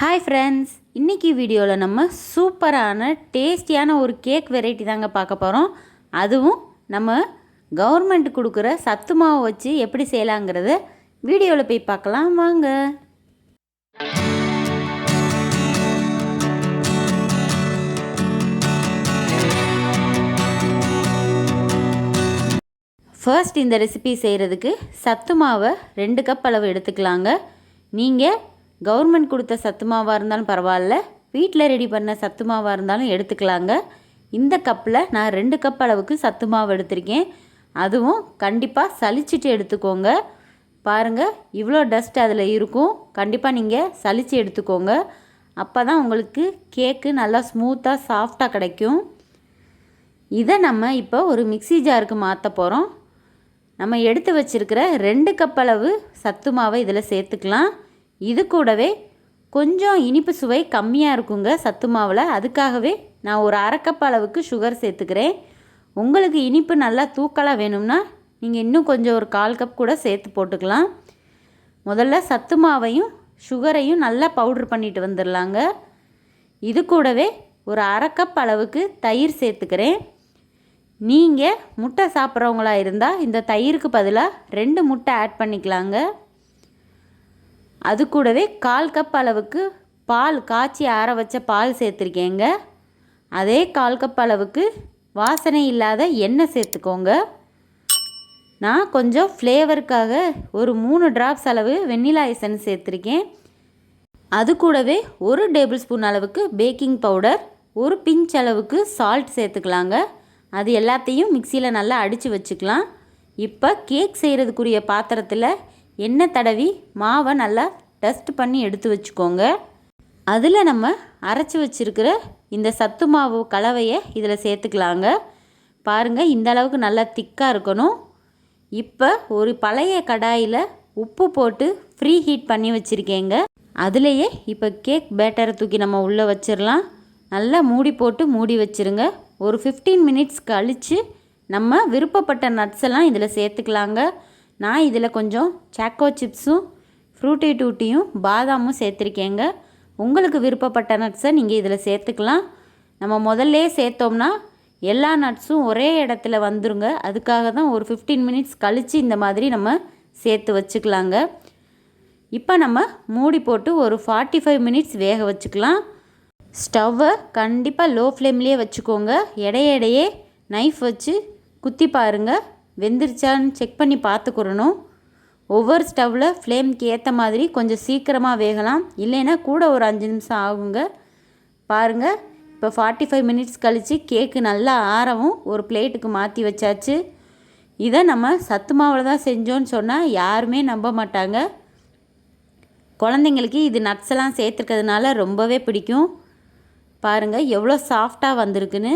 Hi friends இன்றைக்கி வீடியோவில் நம்ம சூப்பரான டேஸ்டியான ஒரு கேக் வெரைட்டி தாங்க பார்க்க போகிறோம் அதுவும் நம்ம கவர்மெண்ட் கொடுக்குற சத்து மாவு வச்சு எப்படி செய்யலாங்கிறத வீடியோவில் போய் பார்க்கலாம். வாங்க. ஃபர்ஸ்ட் இந்த ரெசிபி செய்கிறதுக்கு சத்து மாவை ரெண்டு கப் அளவு எடுத்துக்கலாங்க. நீங்கள் கவர்மெண்ட் கொடுத்த சத்து மாவாக இருந்தாலும் பரவாயில்ல. வீட்டில் ரெடி பண்ண சத்து மாவாக இருந்தாலும் எடுத்துக்கலாங்க. இந்த கப்பில் நான் ரெண்டு கப் அளவுக்கு சத்து மாவு எடுத்திருக்கேன். அதுவும் கண்டிப்பாக சலிச்சிட்டு எடுத்துக்கோங்க. பாருங்கள் இவ்வளோ டஸ்ட் அதில் இருக்கும். கண்டிப்பாக நீங்கள் சலித்து எடுத்துக்கோங்க. அப்போ தான் உங்களுக்கு கேக்கு நல்லா ஸ்மூத்தாக சாஃப்டாக கிடைக்கும். இதை நம்ம இப்போ ஒரு மிக்சி ஜாருக்கு மாற்ற போகிறோம் நம்ம எடுத்து வச்சுருக்கிற ரெண்டு கப் அளவு சத்து மாவை இதில் சேர்த்துக்கலாம். இது கூடவே கொஞ்சம் இனிப்பு சுவை கம்மியாக இருக்குங்க சத்து மாவில். அதுக்காகவே நான் ஒரு அரை அளவுக்கு சுகர் சேர்த்துக்கிறேன். உங்களுக்கு இனிப்பு நல்லா தூக்கலாக வேணும்னா நீங்கள் இன்னும் கொஞ்சம் ஒரு கால் கப் கூட சேர்த்து போட்டுக்கலாம். முதல்ல சத்து மாவையும் சுகரையும் நல்லா பவுட்ரு பண்ணிட்டு வந்துடலாங்க இது கூடவே ஒரு அரை கப் அளவுக்கு தயிர் சேர்த்துக்கிறேன். நீங்கள் முட்டை சாப்பிட்றவங்களா இருந்தால் இந்த தயிருக்கு பதிலாக ரெண்டு முட்டை ஆட் பண்ணிக்கலாங்க. அது கூடவே கால் கப் அளவுக்கு பால் காய்ச்சி ஆற வச்ச பால் சேர்த்துருக்கேங்க. அதே கால் கப் அளவுக்கு வாசனை இல்லாத எண்ணெய் சேர்த்துக்கோங்க. நான் கொஞ்சம் ஃப்ளேவருக்காக ஒரு மூணு ட்ராப்ஸ் அளவு வெண்ணிலா எசன்ஸ் சேர்த்துருக்கேன். அது கூடவே ஒரு டேபிள் ஸ்பூன் அளவுக்கு பேக்கிங் பவுடர் ஒரு பிஞ்ச் அளவுக்கு சால்ட் சேர்த்துக்கலாங்க. அது எல்லாத்தையும் மிக்சியில் நல்லா அடித்து வச்சுக்கலாம். இப்போ கேக் செய்கிறதுக்குரிய பாத்திரத்தில் எண்ணெய் தடவி? மாவை நல்லா டஸ்ட் பண்ணி எடுத்து வச்சுக்கோங்க. அதில் நம்ம அரைச்சி வச்சுருக்கிற இந்த சத்து மாவு கலவையை இதில் சேர்த்துக்கலாங்க. பாருங்கள் இந்த அளவுக்கு நல்லா திக்காக இருக்கணும். இப்போ ஒரு பழைய கடாயில் உப்பு போட்டு ஃப்ரீ ஹீட் பண்ணி வச்சுருக்கேங்க. அதுலேயே இப்போ கேக் பேட்டரை தூக்கி நம்ம உள்ளே வச்சிடலாம் நல்லா மூடி போட்டு மூடி வச்சுருங்க. ஒரு ஃபிஃப்டீன் மினிட்ஸ் கழித்து நம்ம விருப்பப்பட்ட நட்ஸ் எல்லாம் இதில் சேர்த்துக்கலாங்க. நான் இதில் கொஞ்சம் சாக்கோ சிப்ஸும் ஃப்ரூட்டி டூட்டியும் பாதாமும் சேர்த்துருக்கேங்க. உங்களுக்கு விருப்பப்பட்ட நட்ஸை நீங்கள் இதில் சேர்த்துக்கலாம். நம்ம முதல்ல சேர்த்தோம்னா எல்லா நட்ஸும் ஒரே இடத்துல வந்துருங்க. அதுக்காக தான் ஒரு ஃபிஃப்டீன் மினிட்ஸ் கழித்து இந்த மாதிரி நம்ம சேர்த்து வச்சுக்கலாங்க. இப்போ நம்ம மூடி போட்டு ஒரு ஃபார்ட்டி ஃபைவ் மினிட்ஸ் வேக வச்சுக்கலாம். ஸ்டவ்வை கண்டிப்பாக லோ ஃப்ளேம்லேயே வச்சுக்கோங்க. இடையிடையே நைஃப் வச்சு குத்தி பாருங்கள் வெந்துருச்சான்னு செக் பண்ணி பார்த்துக்கிறணும் ஒவ்வொரு ஸ்டவ்வில் ஃப்ளேம்க்கு ஏற்ற மாதிரி கொஞ்சம் சீக்கிரமாக வேகலாம். இல்லைன்னா கூட ஒரு அஞ்சு நிமிஷம் ஆகுங்க. பாருங்கள் இப்போ ஃபார்ட்டி ஃபைவ் மினிட்ஸ் கழித்து கேக்கு நல்லா ஆறவும் ஒரு பிளேட்டுக்கு மாற்றி வச்சாச்சு. இதை நம்ம சத்து மாவில் தான் செஞ்சோன்னு சொன்னால் யாருமே நம்ப மாட்டாங்க. குழந்தைங்களுக்கு இது நட்ஸ் எல்லாம் சேர்த்துருக்கிறதுனால ரொம்பவே பிடிக்கும். பாருங்கள் எவ்வளோ சாஃப்டாக வந்திருக்குன்னு.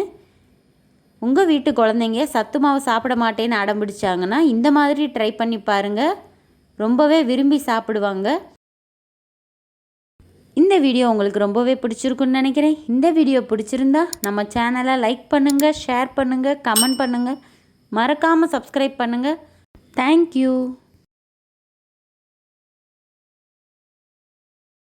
உங்கள் வீட்டு குழந்தைங்க சத்து மாவு சாப்பிட மாட்டேன்னு அடம் பிடிச்சாங்கன்னா இந்த மாதிரி ட்ரை பண்ணி பாருங்கள் ரொம்பவே விரும்பி சாப்பிடுவாங்க. இந்த வீடியோ உங்களுக்கு ரொம்பவே பிடிச்சிருக்குன்னு நினைக்கிறேன். இந்த வீடியோ பிடிச்சிருந்தா நம்ம சேனலை லைக் பண்ணுங்கள் ஷேர் பண்ணுங்கள் கமெண்ட் பண்ணுங்கள் மறக்காமல் சப்ஸ்கிரைப் பண்ணுங்கள் தேங்க்யூ